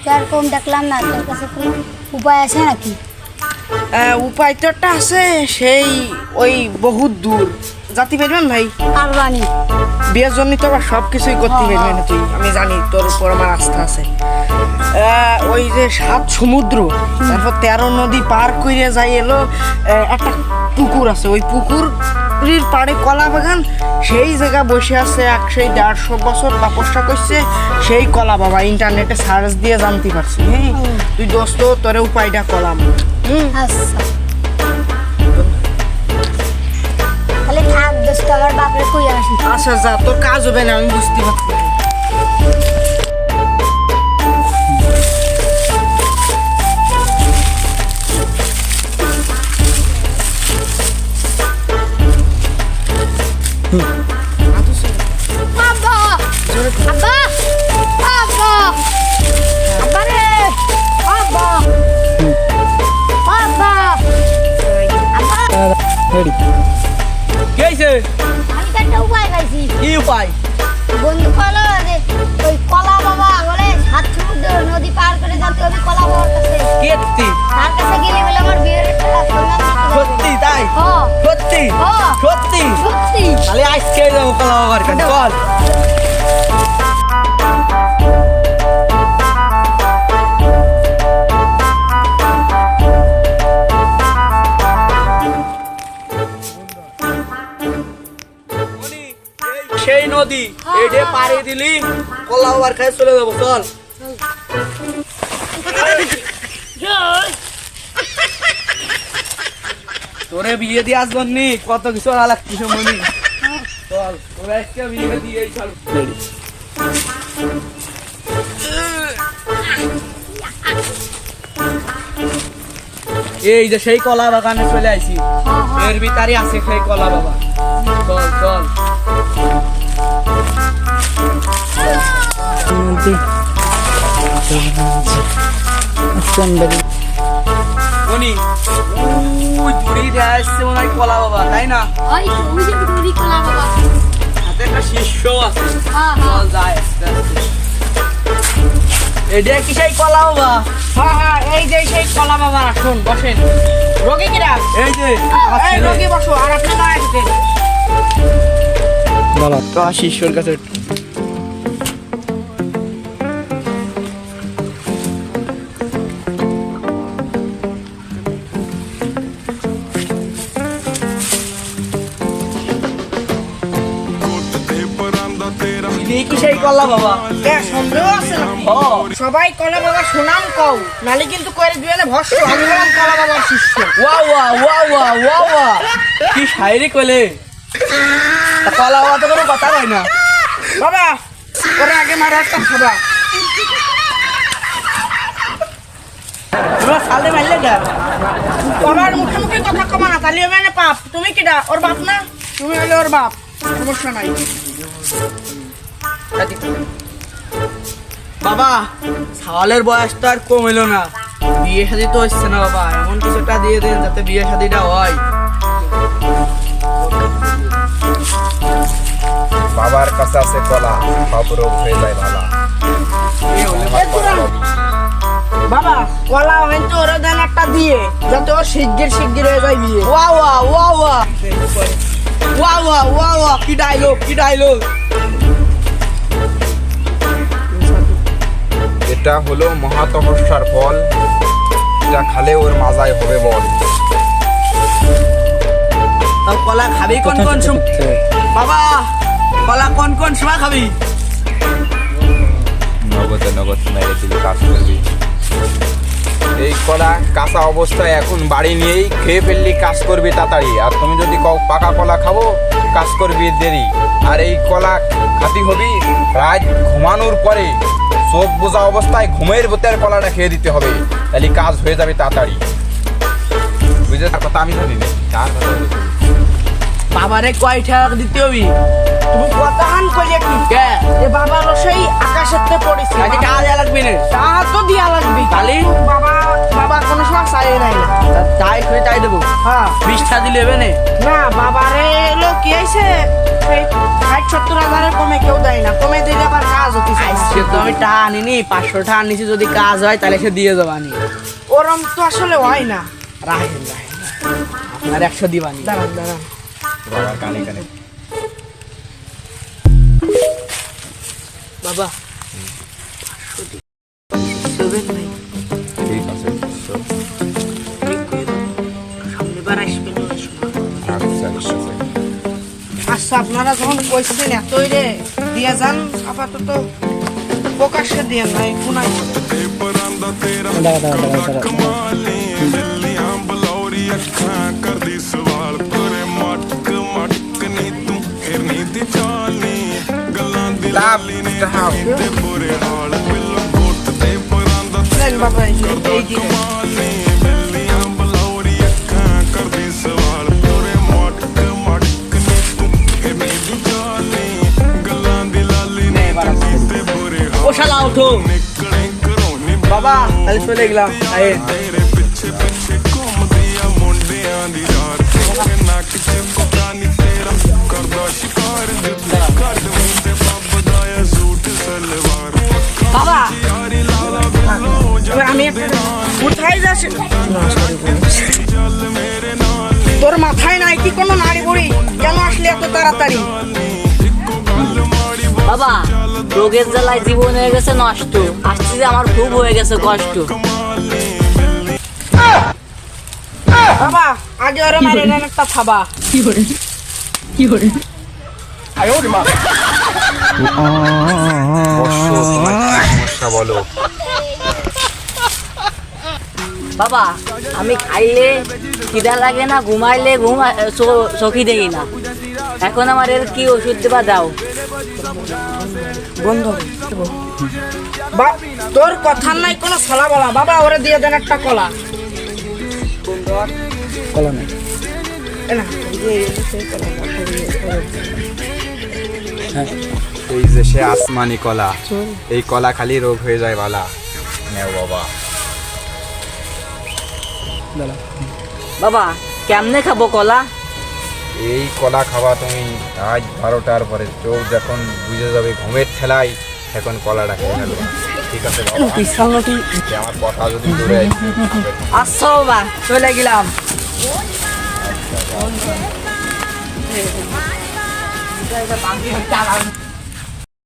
তোকে আর কম দেখলাম না তোর কাছে কোনো উপায় আছে নাকি? উপায় তো একটা আছে সেই ওই বহুত দূর। জাতি পারবেন ভাই? আর বানি। বিয়ের জন্য তো আবার সব কিছুই করতে পারবে না তুই। আমি জানি তোর উপর আমার আস্থা আছে। ওই যে সাত সমুদ্র তারপর তেরো নদী পার করে যাই এলো একটা পুকুর আছে। ওই পুকুরের পাড়ে কলা বাগান সেই জায়গা বসে আছে এক সেই দেড়শো বছর তাপসটা করছে সেই কলা বাবা ইন্টারনেটে সার্চ দিয়ে জানতে পারছি। হ্যাঁ তুই দোস্ত তোরে উপায়টা কলাম। হুম? আচ্ছা। তাহলে থাক দোস্ত আমার বাপরে কই আসি আচ্ছা যা তোর কাজ হবে না আমি বুঝতে পারছি। আব্বা! আব্বা! আব্বা রে! আব্বা! আব্বা! আব্বা কি হয়েছে আমি তো একটা উপায় পাইছি। কি উপায়? বন্ধু কলো ওই কলা বাবা বলে সাত সমুদ্র নদী পার করে যেতে হবে কলা বাবার কাছে কীর্তি তার কাছে গেলে বলে আমার বিয়ের একটা। সত্যি তাই? সত্যি। সত্যি? সত্যি। তাহলে আজকে যাব কলা বাবার কাছে চল সেই নদী এডে পাড়ি দিলি কলা বাবার কাছে চলে যাব চল। তোরে বিয়ে দিয়ে আসব নি কত কিছু আলাক কিছু মনি। চল তোরা বিয়ে দিয়ে চল এই যে সেই কলা বাগানে চলে আইছি। এর ভিতরে আছে সেই কলা বাবা চল চল। ওই দূরে আসছে কলা বাবা তাই না? ওই তো, ওই যে ডুরি কলা বাবা। একটা শিষ্য আছে। চল যাই আস্তে আস্তে। এটা কি সেই কলা বাবা। হ্যাঁ হ্যাঁ এই যে সেই কলা বাবা আসুন বসেন। রোগী কিরা? এই যে এই রোগী বসো আর আপনি না আসবেন। তো শিষ্যর কাছে কি সেই কলা বাবা? সন্দেহ আছে নাকি? সবাই কলা বাবা শোনাম কও নালে কিন্তু করে দিবে না ভস্য আমি হলাম কলা বাবার শিষ্য। ওয়া ওয়া ওয়া ওয়া ওয়া ওয়া। কি শায়রি কইলে? তা কলা বাবা তো কোনো কথা কয় না। বাবা ওরা আগে মারা একটা খাবা। তোমরা সালে মারলে যা বাবার মুখে মুখে কথা কমা না তাহলে হবে না পাপ। তুমি কিডা? ওর বাপ না? তুমি হলে ওর বাপ সমস্যা নাই। বাবা সাওয়ালের বয়স তো আর কম এলো না। বিয়ে শাদি তো হচ্ছে না বাবা এমন কিছুটা দিয়ে দেন যাতে বিয়ে শাদিটা হয়। বাবার কাছে আছে কলা সব রোগ হয়ে যায় ভালা বাবা কলা হয়তো ওরা দেন একটা দিয়ে যাতে ওর শিগগির শিগগির হয়ে যায় বিয়ে। ওয়া ওয়া ওয়া ওয়া। ওয়া ওয়া ওয়া ওয়া কি ডায়লগ কি ডায়লগ এটা হলো মহাতপস্যার ফল। যা খালে ওর মাজায় হবে বল। কলা খাবি কোন কোন বাবা কলা কোন কোন সময় খাবি? নগদে নগদ মেরে দিলে কাজ করবি। এই কলা কাঁচা অবস্থায় এখন বাড়ি নিয়েই খেয়ে ফেললি, কাজ করবি তাড়াতাড়ি। আর তুমি যদি পাকা কলা খাব, কাজ করবি দেরি। আর এই কলা খাতি হবি, রাত ঘুমানোর পরে চোখ বোঝা অবস্থায় ঘুমের ভোতের কলাটা খেয়ে দিতে হবে। তাহলে কাজ হয়ে যাবে তাড়াতাড়ি। বুঝলে কথা আমি জানি না। বাবারে কয় টাকা দিতে হবি? তুমি কথা হান কি? কে? এ বাবার সেই আকাশের তে পড়েছে আজকে টাকা লাগবে না টাকা তো দিয়া লাগবে। তাহলে? বাবা বাবা কোনো সময় চাই নাই। তাই করে তাই দেবো? হ্যাঁ। বিশটা দিলে হবে না? না বাবারে কি হয়েছে সেই ষাট সত্তর হাজারের কমে কেউ দেয় না। কমে দিলে আবার কাজ হতে তো আমি টাকা আনিনি পাঁচশো টাকা আনিছি যদি কাজ হয় তাহলে সে দিয়ে যাব আনি। ওরম তো আসলে হয় না। রাখেন রাখেন আপনার একশো দিবানি। দাঁড়ান দাঁড়ান। বাবার কানে কানে। বাবা। দেবেন ভাই। ঠিক আছে সামনেবার আসবেন আচ্ছা আচ্ছা আপনারা যখন কইছেন এতই রে দিয়ে যান আপাতত প্রকাশ্যে দিয়ে নাই কোনাই লাভ চাহাও নেন বাবা এই যে, এই দিকে শালা ওঠো বাবা তাহলে চলে গেলাম। আয়ে। বাবা এবার আমি একটা- কোথায় যাস না, sorry, বলেছি। তোর মাথায় নাই কি কোনো নারী বুড়ি? কেন আসলে এত তাড়াতাড়ি? বাবা রোগের জ্বালায় জীবন হয়ে গেছে নষ্ট। আসছে যে আমার খুব হয়ে গেছে কষ্ট। বাবা আগে ওরা মারে একটা থাবা। বর্ষ তোমার কি সমস্যা বলো বাবা আমি খাইলে খিদা লাগে না ঘুমাইলে ঘুম চোখি দেখি না। এখন আমার এর কি ওষুধ দেবা দাও। বন্ধ বা তোর কথার নাই কোনো ছলা বলা। বাবা ওরে দিয়ে দেন একটা কলা। কলা নেই। এ না, এই যে সেই কলাটা, এই যে সে আসমানি কলা এই কলা খালি রোগ হয়ে যায় বালা। নেও বাবা। বাবা কেমনে খাব কলা? এই কলা খাওয়া তুমি আজ বারোটার পরে। চোখ যখন বুঝে যাবে ঘুমের ঠেলায় এখন কলাটা খেয়ে নেবে ঠিক আছে আমার কথা যদি দূরে আচ্ছা বাবা চলে গেলাম। আচ্ছা।